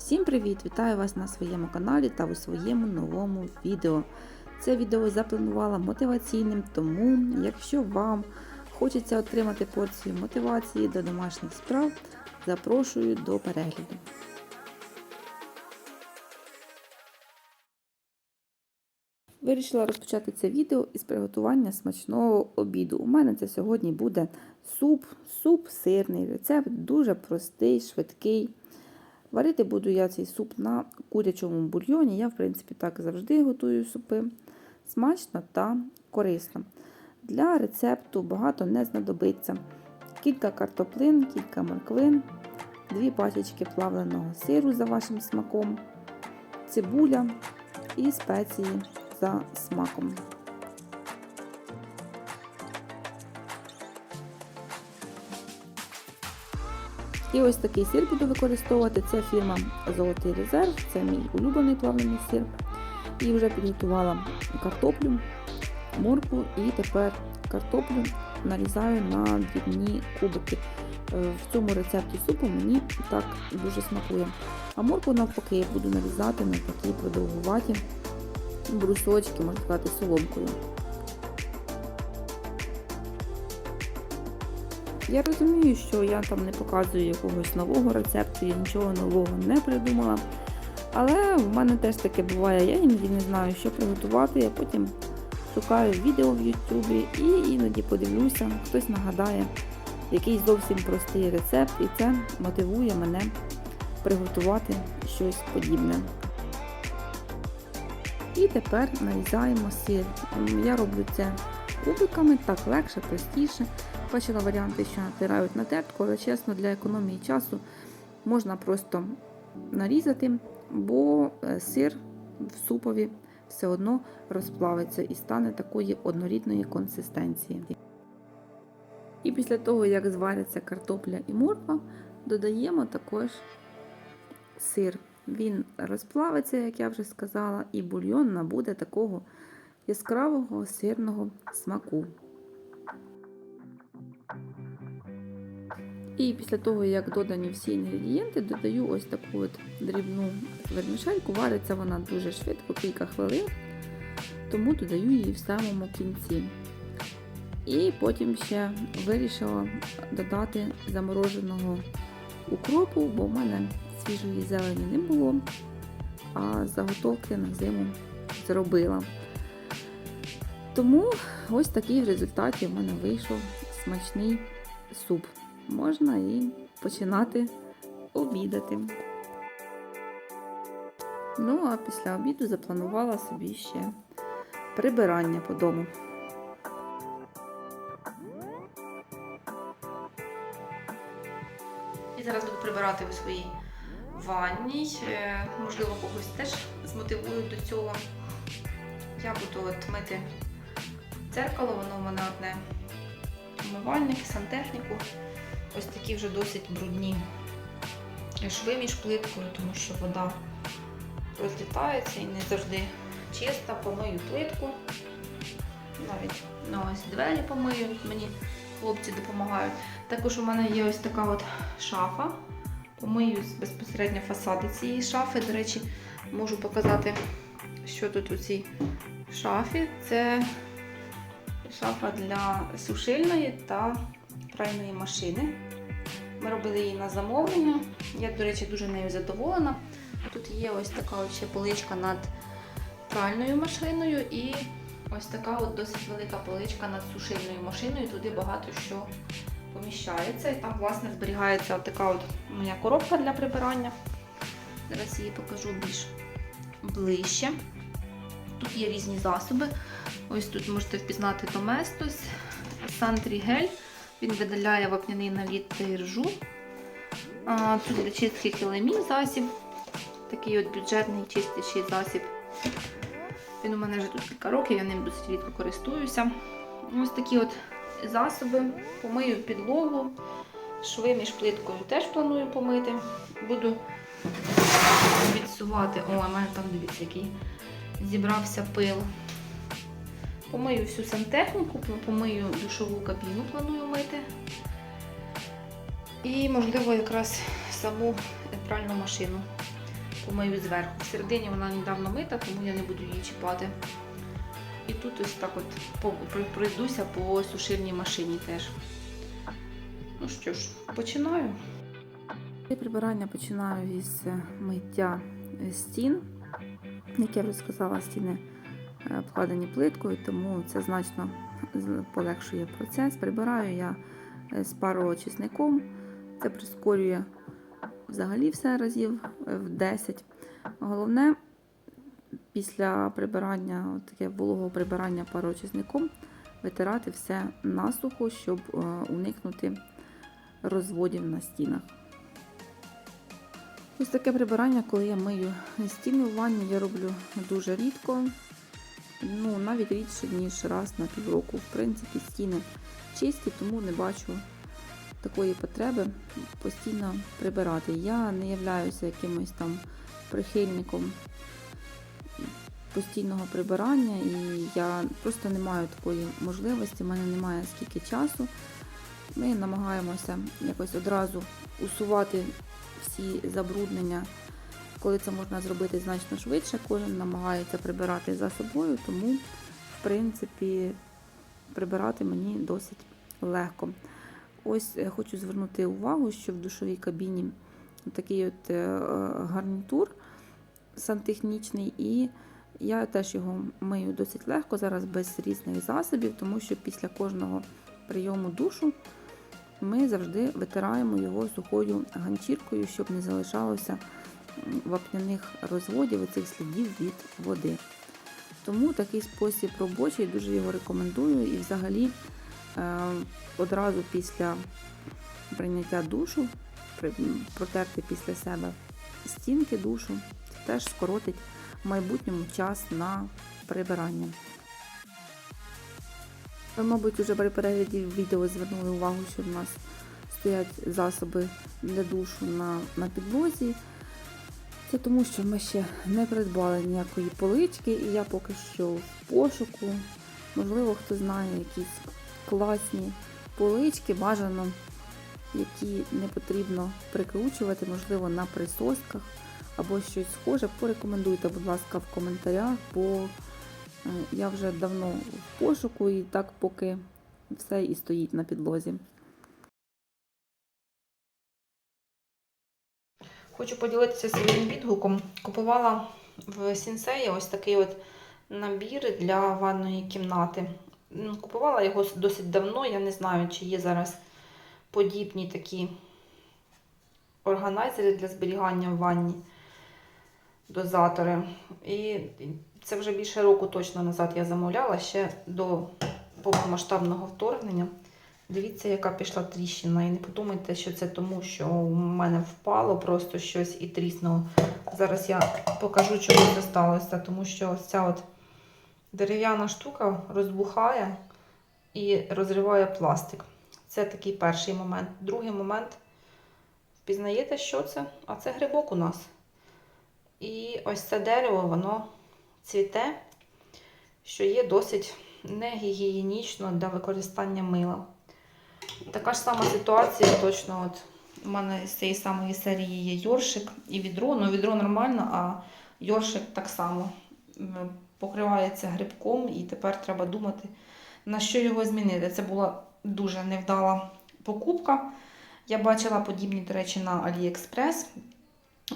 Всім привіт! Вітаю вас на своєму каналі та у своєму новому відео. Це відео запланувала мотиваційним, тому якщо вам хочеться отримати порцію мотивації до домашніх справ, запрошую до перегляду. Вирішила розпочати це відео із приготування смачного обіду. У мене це сьогодні буде суп, суп сирний. Рецепт дуже простий, швидкий. Варити буду я цей суп на курячому бульйоні. Я, в принципі, так завжди готую супи. Смачно та корисно. Для рецепту багато не знадобиться. Кілька картоплин, кілька морквин, дві пачечки плавленого сиру за вашим смаком, цибуля і спеції за смаком. І ось такий сир буду використовувати. Це фірма Золотий резерв, це мій улюблений плавлений сир. І вже підготувала картоплю, моркву і тепер картоплю нарізаю на дрібні кубики. Е, В цьому рецепті супу мені так дуже смакує. А моркву навпаки я буду нарізати на такі продовгуваті брусочки, можна сказати, соломкою. Я розумію, що я там не показую якогось нового рецепту, я нічого нового не придумала. Але в мене теж таке буває, я іноді не знаю, що приготувати, я потім шукаю відео в Ютубі і іноді подивлюся, хтось нагадає якийсь зовсім простий рецепт, і це мотивує мене приготувати щось подібне. І тепер нарізаємо сир. Я роблю це кубиками, так легше, простіше. Бачила варіанти, що натирають на тертку, але чесно, для економії часу можна просто нарізати, бо сир в супові все одно розплавиться і стане такої однорідної консистенції. І після того, як зваряться картопля і морква, додаємо також сир. Він розплавиться, як я вже сказала, і бульйон набуде такого яскравого сирного смаку. І після того, як додані всі інгредієнти, додаю ось таку от дрібну вермішельку. Вариться вона дуже швидко, кілька хвилин, тому додаю її в самому кінці. І потім ще вирішила додати замороженого укропу, бо в мене свіжої зелені не було, а заготовки на зиму зробила. Тому ось такий в результаті в мене вийшов смачний суп. Можна і починати обідати. Ну, а після обіду запланувала собі ще прибирання по дому. І зараз буду прибирати у своїй ванній. Е, Можливо, когось теж змотивую до цього. Я буду от мити дзеркало, воно в мене одне умивальник, сантехніку. Ось такі вже досить брудні шви між плиткою, тому що вода розлітається і не завжди чиста. Помию плитку. Навіть на ось двері помию, мені хлопці допомагають. Також у мене є ось така от шафа. Помию безпосередньо фасади цієї шафи. До речі, можу показати, що тут у цій шафі. Це шафа для сушильної та пральної машини. Ми робили її на замовлення. Я, до речі, дуже нею задоволена. Тут є ось така ще поличка над пральною машиною і ось така от досить велика поличка над сушильною машиною. Туди багато що поміщається. І там, власне, зберігається така от моя коробка для прибирання. Зараз її покажу більш ближче. Тут є різні засоби. Ось тут можете впізнати Доместос, Сантрі гель. Він видаляє вапняний наліт та іржу. Тут для чистки килимів засіб. Такий от бюджетний чистячий засіб. Він у мене вже тут кілька років, я ним досить рідко користуюся. Ось такі от засоби. Помию підлогу, шви між плиткою теж планую помити. Буду відсувати. О, у мене там дивіться, який зібрався пил. Помию всю сантехніку, помию душову кабіну, планую мити. І, можливо, якраз саму пральну машину. помию зверху. Всередині вона недавно мита, тому я не буду її чіпати. І тут ось так от пройдуся по сушильній машині теж. Ну що ж, починаю. І прибирання починаю із миття стін. Як я вже сказала, стіни е, обкладені плиткою, тому це значно полегшує процес. Прибираю я е, з пароочисником. Це прискорює взагалі все разів е, в 10. Головне, після прибирання, таке вологого прибирання пароочисником, витирати все насухо, щоб уникнути розводів на стінах. Ось таке прибирання, коли я мию стіни в ванні, я роблю дуже рідко. Ну, навіть рідше, ніж раз на півроку. В принципі, стіни чисті, тому не бачу такої потреби постійно прибирати. Я не являюся якимось там прихильником постійного прибирання, і я просто не маю такої можливості, в мене немає скільки часу. Ми намагаємося якось одразу усувати всі забруднення, коли це можна зробити значно швидше. Кожен намагається прибирати за собою, тому, в принципі, прибирати мені досить легко. Ось е, хочу звернути увагу, що в душовій кабіні такий от е, гарнітур сантехнічний, і я теж його мию досить легко, зараз без різних засобів, тому що після кожного прийому душу ми завжди витираємо його сухою ганчіркою, щоб не залишалося вапняних розводів, оцих слідів від води. Тому такий спосіб робочий, дуже його рекомендую. І взагалі е, одразу після прийняття душу, протерти після себе стінки душу, це теж скоротить в майбутньому час на прибирання. Ви, мабуть, вже при перегляді відео звернули увагу, що в нас стоять засоби для душу на, на підлозі. Це тому, що ми ще не придбали ніякої полички, і я поки що в пошуку. Можливо, хто знає якісь класні полички, бажано, які не потрібно прикручувати, можливо, на присосках або щось схоже. Порекомендуйте, будь ласка, в коментарях, бо е, я вже давно в пошуку і так поки все і стоїть на підлозі. Хочу поділитися своїм відгуком. Купувала в Сінсеї ось такий от набір для ванної кімнати. Купувала його досить давно, я не знаю, чи є зараз подібні такі органайзери для зберігання в ванні, дозатори. І це вже більше року точно назад я замовляла, ще до повномасштабного вторгнення. Дивіться, яка пішла тріщина. І не подумайте, що це тому, що у мене впало просто щось і тріснуло. Зараз я покажу, чому це сталося. Тому що ось ця от дерев'яна штука розбухає і розриває пластик. Це такий перший момент. Другий момент. Впізнаєте, що це? А це грибок у нас. І ось це дерево, воно цвіте, що є досить негігієнічно для використання мила. Така ж сама ситуація, точно от у мене з цієї самої серії є йоршик і відро. Ну, відро нормально, а йоршик так само покривається грибком, і тепер треба думати, на що його змінити. Це була дуже невдала покупка. Я бачила подібні, до речі, на AliExpress.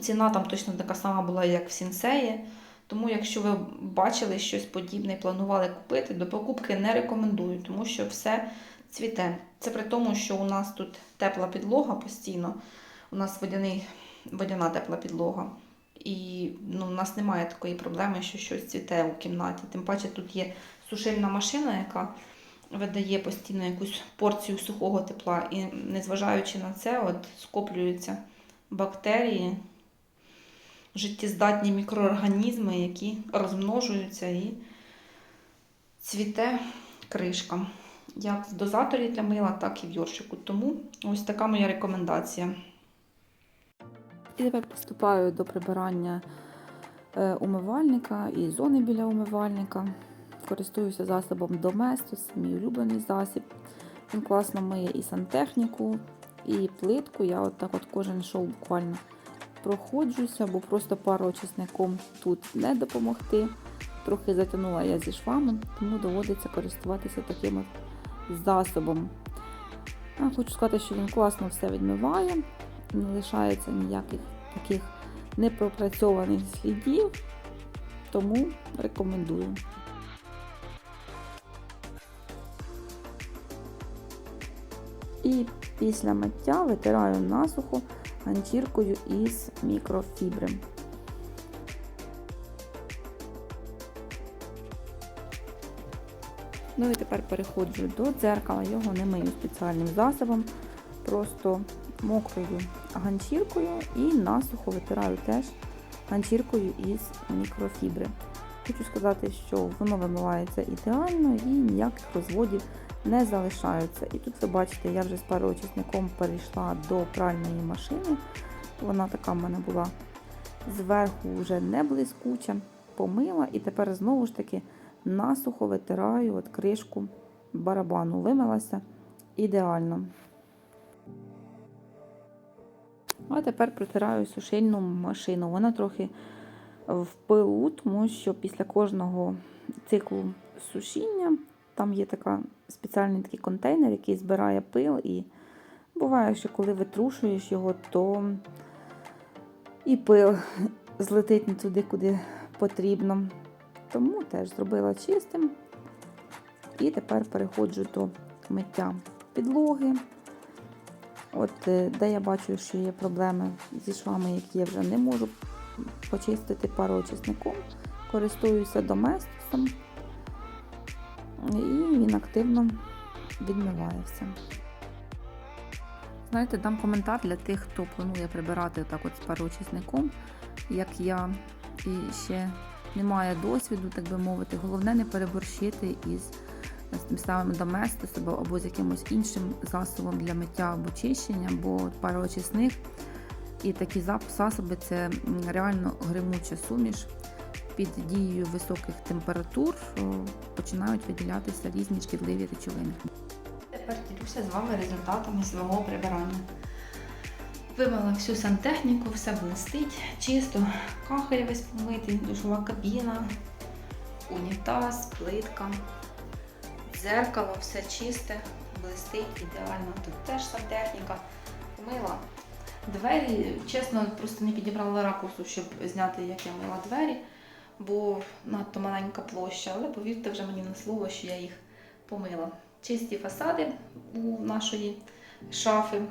Ціна там точно така сама була, як в Сінсеї. Тому, якщо ви бачили щось подібне і планували купити, до покупки не рекомендую, тому що все цвіте. Це при тому, що у нас тут тепла підлога постійно. У нас водяний, водяна тепла підлога. І ну, у нас немає такої проблеми, що щось цвіте у кімнаті. Тим паче тут є сушильна машина, яка видає постійно якусь порцію сухого тепла. І незважаючи на це, от скоплюються бактерії, життєздатні мікроорганізми, які розмножуються і цвіте кришка. Як в дозаторі для мила, так і в йоршику. Тому ось така моя рекомендація. І тепер приступаю до прибирання е, умивальника і зони біля умивальника. Користуюся засобом Domestos, мій улюблений засіб. Він класно миє і сантехніку, і плитку. Я от так от кожен шов буквально проходжуся, бо просто пароочисником тут не допомогти. Трохи затягнула я зі швами, тому доводиться користуватися таким от засобом. Хочу сказати, що він класно все відмиває, не лишається ніяких таких непропрацьованих слідів, тому рекомендую. І після миття витираю насухо ганчіркою із мікрофібри. Ну і тепер переходжу до дзеркала, його не мию спеціальним засобом, просто мокрою ганчіркою і насухо витираю теж ганчіркою із мікрофібри. Хочу сказати, що воно вимивається ідеально і ніяких розводів не залишаються. І тут ви бачите, я вже з пароочисником перейшла до пральної машини. Вона така в мене була зверху вже не блискуча, помила, і тепер знову ж таки насухо витираю от кришку барабану. Вимилася ідеально. А тепер протираю сушильну машину. Вона трохи в пилу, тому що після кожного циклу сушіння там є така спеціальний такий контейнер, який збирає пил. І буває, що коли витрушуєш його, то і пил злетить не туди, куди потрібно. Тому теж зробила чистим. І тепер переходжу до миття підлоги. От е, де я бачу, що є проблеми зі швами, які я вже не можу почистити пароочисником, користуюся доместосом, і він активно відмиває все. Знаєте, дам коментар для тих, хто планує прибирати так от з пароочисником, як я, і ще немає досвіду, так би мовити. Головне не переборщити із тим самим доместосом або з якимось іншим засобом для миття або чищення, бо пароочисник і такі засоби це реально гримуча суміш. Під дією високих температур починають виділятися різні шкідливі речовини. Тепер ділюся з вами результатами свого прибирання. Вимила всю сантехніку, все блистить, чисто, кахель весь помитий, душова кабіна, унітаз, плитка, дзеркало, все чисте, блистить ідеально. Тут теж сантехніка. Помила двері. Чесно, просто не підібрала ракурсу, щоб зняти, як я мила двері, бо надто маленька площа, але повірте вже мені на слово, що я їх помила. Чисті фасади у нашої шафи,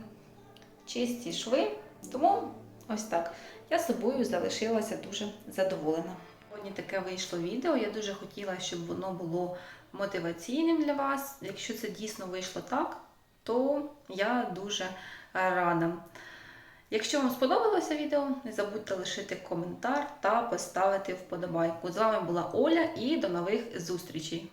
чисті шви. Тому ось так. Я собою залишилася дуже задоволена. Сьогодні таке вийшло відео. Я дуже хотіла, щоб воно було мотиваційним для вас. Якщо це дійсно вийшло так, то я дуже рада. Якщо вам сподобалося відео, не забудьте лишити коментар та поставити вподобайку. З вами була Оля і до нових зустрічей!